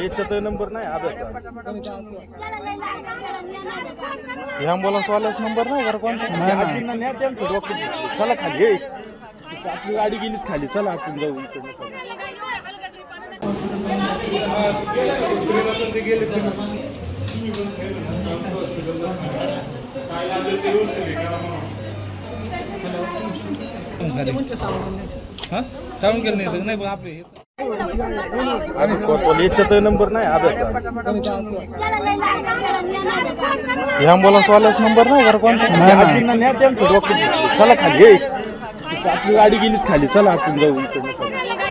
याच्यात नंबर नाही आदर्श ह्या अँब्युलन्स वाल्याच नंबर नाही का कोणता चला खाली हे. आपली गाडी गेलीच खाली. चला आपण जाऊ. टाळून गेलं नाही नाही पण आपले नंबर नाही ह्या अँब्युलन्स वाल्याच नंबर नाही का कोणता? नाही ना न्या त्यांचं डॉक्टर चला खाली. आपली गाडी गेलीच खाली. चला आपण जाऊ इकडनं